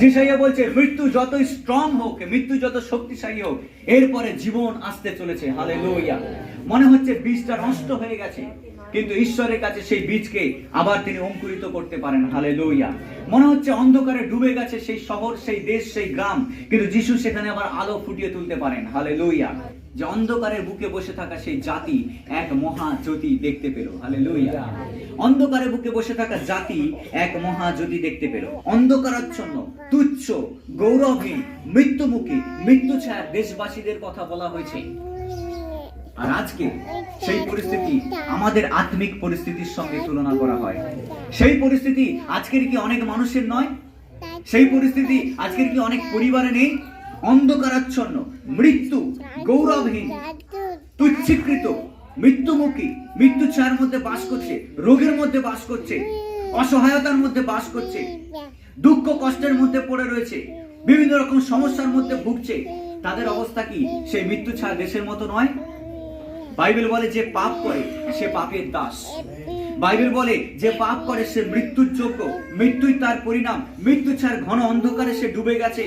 যিশাইয়া বলছে, মৃত্যু যতই স্ট্রং হোক, মৃত্যু যত শক্তিশালী হোক, এরপরে জীবন আসতে চলেছে। হালে মনে হচ্ছে বীজটা নষ্ট হয়ে গেছে, কিন্তু ঈশ্বরের কাছে সেই বীজকে আবার তিনি অঙ্কুরিত করতে পারেন। হালে মনে হচ্ছে অন্ধকারে ডুবে গেছে সেই শহর, সেই দেশ, সেই গ্রাম, কিন্তু যিশু সেখানে আবার আলো ফুটিয়ে তুলতে পারেন। হালে যে অন্ধকারের বুকে বসে থাকা সেই জাতি এক মহা জ্যোতি দেখতে পেল। হালে অন্ধকারের বুকে বসে থাকা জাতি এক মহা জ্যোতি দেখতে পেল। অন্ধকারাচ্ছন্ন, তুচ্ছ গৌরবহীন মৃত্যুমুখী মৃত্যু ছায়া দেশবাসীদের কথা বলা হয়েছে। আর আজকে সেই পরিস্থিতি আমাদের আত্মিক পরিস্থিতির সঙ্গে তুলনা করা হয়। সেই পরিস্থিতি আজকের কি অনেক মানুষের নয়? সেই পরিস্থিতি আজকের কি অনেক পরিবারে নেই? অন্ধকারাচ্ছন্ন, মৃত্যু, গৌরবহীন, তুচ্ছীকৃত মৃত্যুমুখী মৃত্যু ছায়ার মধ্যে বাস করছে, রোগের মধ্যে বাস করছে, অসহায়তার মধ্যে বাস করছে, দুঃখ কষ্টের মধ্যে পড়ে রয়েছে, বিভিন্ন রকম সমস্যার মধ্যে ভুগছে। তাদের অবস্থা কি? সেই মৃত্যু ছায়া দেশের মতো নয়? বাইবেল বলে যে পাপ করে, সে পাপের দাস। বাইবেল বলে যে পাপ করে, সে মৃত্যুর যোগ্য। মৃত্যুই তার পরিণাম মৃত্যু ছাড় ঘন অন্ধকারে সে ডুবে গেছে।